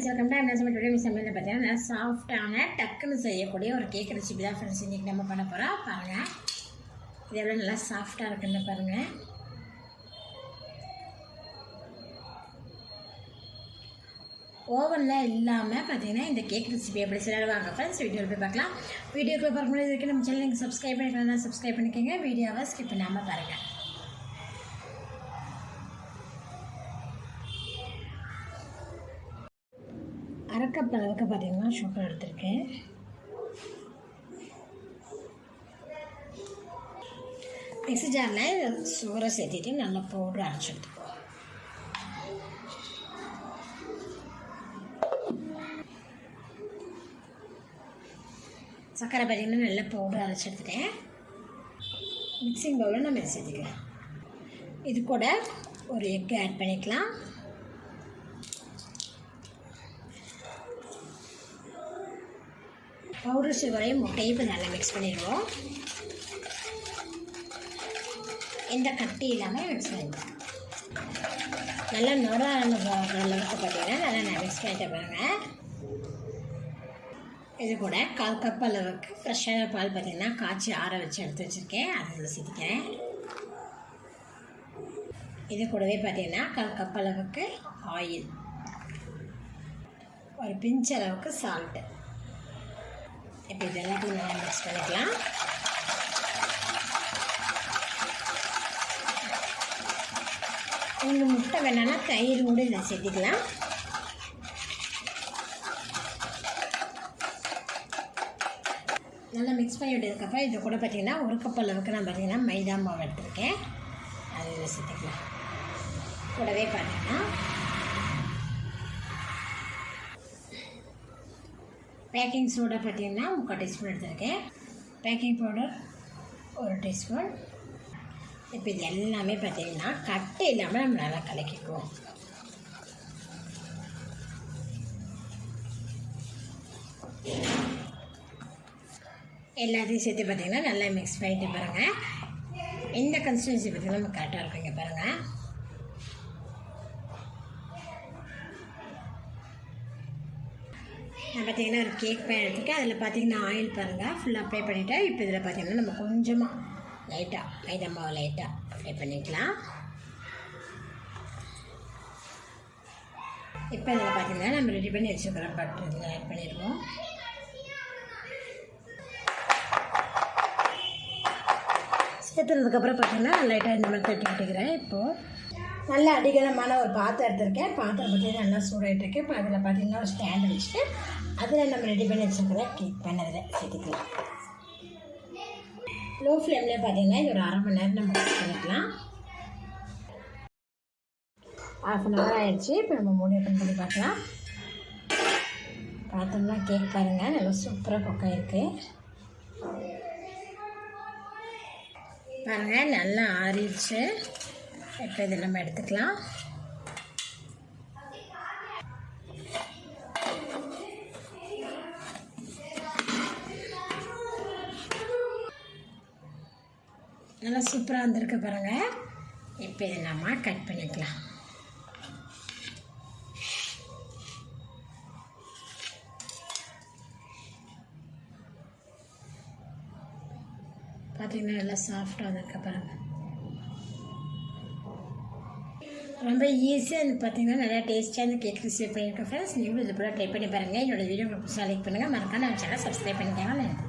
Friends welcome to என்ன சமையல் சமையல் பார்த்தீங்கன்னா நல்லா சாஃப்டான டக்குன்னு செய்யக்கூடிய ஒரு கேக் ரெசிபி தான் ஃப்ரெண்ட்ஸ் இன்றைக்கி நம்ம பண்ண போகிறோம் பாருங்கள் இது எவ்வளோ நல்லா சாஃப்டாக இருக்குன்னு பாருங்கள் ஓவனில் இல்லாமல் பார்த்தீங்கன்னா இந்த கேக் ரெசிபி எப்படி செலவாங்க ஃப்ரெண்ட்ஸ் வீடியோவில் போய் பார்க்கலாம். வீடியோக்குள்ளே பார்க்கும்போது இதுக்கு நம்ம சேனல் நீங்கள் சப்ஸ்கிரைப் பண்ணிக்கலாம் சப்ஸ்கிரைப் பண்ணிக்கோங்க. வீடியோவை ஸ்கிப் பண்ணாமல் பாருங்கள் அரைக்கப் அளவுக்கு பார்த்தீங்கன்னா சுகர் எடுத்திருக்கேன். மிக்சி ஜாரில் சுகரை சேர்த்திட்டு நல்லா பவுடர் அரைச்சி எடுத்துக்குவோம். சர்க்கரை பார்த்திங்கன்னா நல்லா பவுடர் அரைச்சி எடுத்துட்டேன். மிக்சிங் பவுலில் நம்ம சேர்த்துக்கலாம். இது கூட ஒரு எக் ஆட் பண்ணிக்கலாம். பவுடர் சுகரையும் முட்டையும் இப்போ நல்லா மிக்ஸ் பண்ணிடுவோம். எந்த கட்டி இல்லாமல் மிக்ஸ் பண்ணிடுவோம். நல்லா நுர அளவுக்கு பார்த்தீங்கன்னா நல்லா நான் மிக்ஸ் பண்ணிட்டு பாருங்க இது கூட கால் கப் அளவுக்கு ஃப்ரெஷ்ஷான பால் பார்த்தீங்கன்னா காய்ச்சி ஆற வச்சு எடுத்து வச்சுருக்கேன். அதை இதில் சேர்த்துக்கிறேன் இது கூடவே பார்த்தீங்கன்னா கால் கப் அளவுக்கு ஆயில் ஒரு பிஞ்ச் அளவுக்கு சால்ட்டு இப்போ இது எல்லாத்தையும் நல்லா மிக்ஸ் பண்ணிக்கலாம். உங்களுக்கு முட்டை வேணான்னா தயிர் கூட இதை சேர்த்திக்கலாம். நல்லா மிக்ஸ் பண்ணி விட்டதுக்கப்புறம் இதை கூட பார்த்திங்கன்னா ஒரு கப் அளவுக்கு நான் பார்த்திங்கன்னா மைதா மாவு எடுத்துருக்கேன். அது இதில் சேர்த்துக்கலாம். கூடவே பார்த்திங்கன்னா பேக்கிங் சோடா பார்த்தீங்கன்னா முக்கால் டீஸ்பூன் எடுத்திருக்கேன். பேக்கிங் பவுடர் ஒரு டீஸ்பூன். இப்போ இது எல்லாமே பார்த்தீங்கன்னா கட்டு இல்லாமல் நம்ம நல்லா கலக்கிக்குவோம். எல்லாத்தையும் சேர்த்து பார்த்தீங்கன்னா நல்லா மிக்ஸ் பண்ணிட்டு பாருங்கள் இந்த கன்சிஸ்டன்சி பார்த்தீங்கன்னா நம்ம கரெக்டாக இருக்குங்க பாருங்கள் நான் பார்த்திங்கன்னா ஒரு கேக் பேன் எடுத்துருக்கேன். அதில் பார்த்தீங்கன்னா ஆயில் பாருங்கள் ஃபுல்லாக அப்ளை பண்ணிவிட்டேன் இப்போ இதில் பார்த்தீங்கன்னா நம்ம கொஞ்சமாக லைட்டாக மைதா மாவு லைட்டாக அப்ளை பண்ணிக்கலாம். இப்போ இதில் பார்த்தீங்கன்னா நம்ம ரெடி பண்ணி வச்சுருக்கிற பட்டர் இதில் ஆட் பண்ணிடுவோம். சேர்த்துனதுக்கப்புறம் பார்த்தீங்கன்னா லைட்டாக இந்த மாதிரி தட்டி விட்டுக்கிறேன். இப்போது நல்லா அடிகனமான ஒரு பாத்திரம் எடுத்திருக்கேன். பாத்திரம் பார்த்தீங்கன்னா நல்லா சூடாகிட்டு இப்போ அதில் பார்த்தீங்கன்னா ஒரு ஸ்டாண்ட் வச்சுட்டு அதில் நம்ம ரெடி பண்ணி வச்சுருக்கிற கேக் பண்ணதில் சேர்த்துக்கலாம். லோ ஃப்ளேமில் பார்த்தீங்கன்னா இது ஒரு அரை மணி நேரம் நம்ம குக் பண்ணிக்கலாம். ஆஃப் அன் ஹவர் ஆயிடுச்சு. இப்போ நம்ம மூடி ஓப்பன் பண்ணி பார்க்கலாம். பார்த்தோம்னா கேக் பாருங்கள் நல்லா சூப்பராக குக் ஆகிருக்கு பாருங்கள் நல்லா ஆறிடுச்சு. இப்போ இதை நம்ம எடுத்துக்கலாம். நல்லா சூப்பராக வந்திருக்கு பாருங்கள் இப்போ இதை நம்ம கட் பண்ணிக்கலாம். பார்த்தீங்கன்னா நல்லா சாஃப்டாக வந்திருக்கு பாருங்கள் ரொம்ப ஈஸியாக வந்து பார்த்தீங்கன்னா நல்லா டேஸ்ட்டாக அந்த கேக் ரிசீவ் பண்ணியிருக்கேன் ஃப்ரெண்ட்ஸ் நீங்களும் இது போல் ட்ரை பண்ணி பாருங்கள் என்னோட வீடியோ உங்களுக்கு லைக் பண்ணுங்கள் மறக்காம நம்ம சேனல் சப்ஸ்கிரைப் பண்ணிக்கலாம் நன்றி